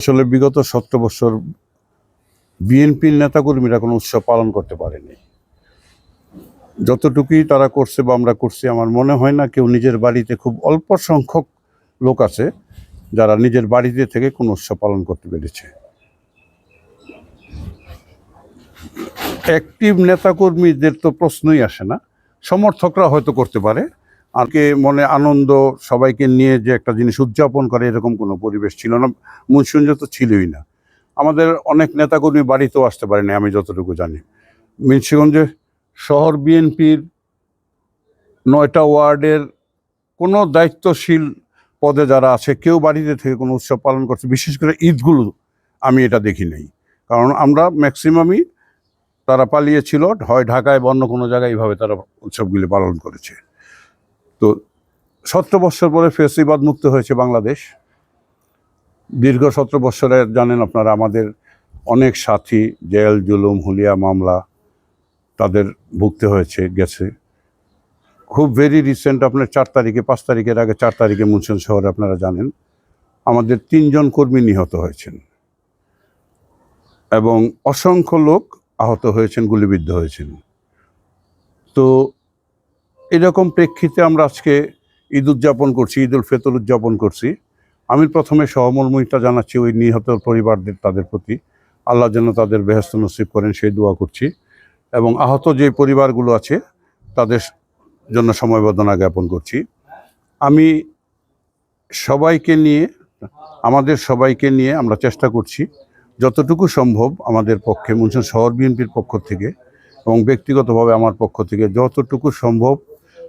আসলে বিগত সতেরো বছর বিএনপির নেতাকর্মীরা কোনো উৎসব পালন করতে পারেনি। যতটুকুই তারা করছে বা আমরা করছি, আমার মনে হয় না কেউ নিজের বাড়িতে খুব অল্প সংখ্যক লোক আছে যারা নিজের বাড়িতে থেকে কোনো উৎসব পালন করতে পেরেছে। অ্যাক্টিভ নেতাকর্মীদের তো প্রশ্নই আসে না। সমর্থকরা হয়তো করতে পারে। আর কে মনে আনন্দ সবাইকে নিয়ে যে একটা জিনিস উদযাপন করে, এরকম কোনো পরিবেশ ছিল না। মুন্সিগঞ্জ তো ছিলই না। আমাদের অনেক নেতাকর্মী বাড়িতেও আসতে পারেনি আমি যতটুকু জানি। মুন্সিগঞ্জে শহর বিএনপির নয়টা ওয়ার্ডের কোনো দায়িত্বশীল পদে যারা আছে, কেউ বাড়িতে থেকে কোনো উৎসব পালন করছে। বিশেষ করে ঈদগুলো আমি এটা দেখি নাই। কারণ আমরা ম্যাক্সিমামই তারা পালিয়েছিল, হয় ঢাকায় বা অন্য কোনো জায়গায় এইভাবে তারা উৎসবগুলি পালন করেছে। তো সতেরো বছর পরে ফেসিবাদ মুক্ত হয়েছে বাংলাদেশ। দীর্ঘ সতেরো বছরে জানেন আপনারা, আমাদের অনেক সাথী, জেল, জুলুম, হুলিয়া মামলা তাদের ভুগতে হয়েছে, গেছে। খুব ভেরি রিসেন্ট আপনার চার তারিখে, পাঁচ তারিখের আগে, চার তারিখে মুনসেন শহরে আপনারা জানেন, আমাদের তিনজন কর্মী নিহত হয়েছেন। এবং অসংখ্য লোক আহত হয়েছেন, গুলিবিদ্ধ হয়েছেন। তো এরকম প্রেক্ষিতে আমরা আজকে ঈদ উদযাপন করছি, ঈদ উল ফিতর উদযাপন করছি। আমি প্রথমে সহমর্মিতা জানাচ্ছি ওই নিহত পরিবারদের, তাদের প্রতি। আল্লাহ যেন তাদের বেহস্ত নসিব করেন, সেই দোয়া করছি। এবং আহত যে পরিবারগুলো আছে, তাদের জন্য সমবেদনা জ্ঞাপন করছি। আমি সবাইকে নিয়ে, আমাদের সবাইকে নিয়ে আমরা চেষ্টা করছি, যতটুকু সম্ভব আমাদের পক্ষে মুন্সিগঞ্জ শহর বিএনপির পক্ষ থেকে এবং ব্যক্তিগতভাবে আমার পক্ষ থেকে, যতটুকু সম্ভব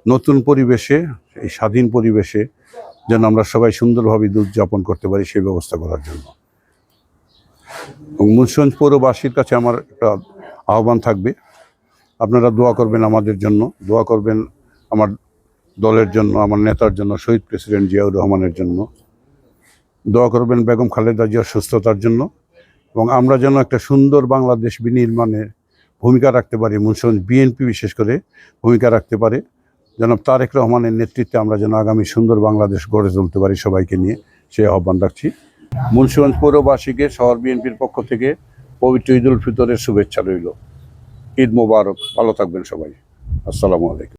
নতুন পরিবেশে, এই স্বাধীন পরিবেশে যেন আমরা সবাই সুন্দরভাবে ঈদ উদযাপন করতে পারি সেই ব্যবস্থা করার জন্য। মুন্সিগঞ্জ পৌরবাসীর কাছে আমার একটা আহ্বান থাকবে। আপনারা দোয়া করবেন আমাদের জন্য, দোয়া করবেন আমার দলের জন্য, আমার নেতার জন্য, শহীদ প্রেসিডেন্ট জিয়াউর রহমানের জন্য। দোয়া করবেন বেগম খালেদা জিয়ার সুস্থতার জন্য। এবং আমরা যেন একটা সুন্দর বাংলাদেশ বিনির্মাণের ভূমিকা রাখতে পারি, মুন্সিগঞ্জ বিএনপি বিশেষ করে ভূমিকা রাখতে পারে। যেন তারেক রহমানের নেতৃত্বে আমরা যেন আগামী সুন্দর বাংলাদেশ গড়ে তুলতে পারি সবাইকে নিয়ে, সেই আহ্বান রাখছি। মুন্সিগঞ্জ পৌরবাসীকে, শহর বিএনপির পক্ষ থেকে পবিত্র ঈদ উল ফিতরের শুভেচ্ছা রইল। ঈদ মোবারক, ভালো থাকবেন সবাই। আসসালামু আলাইকুম।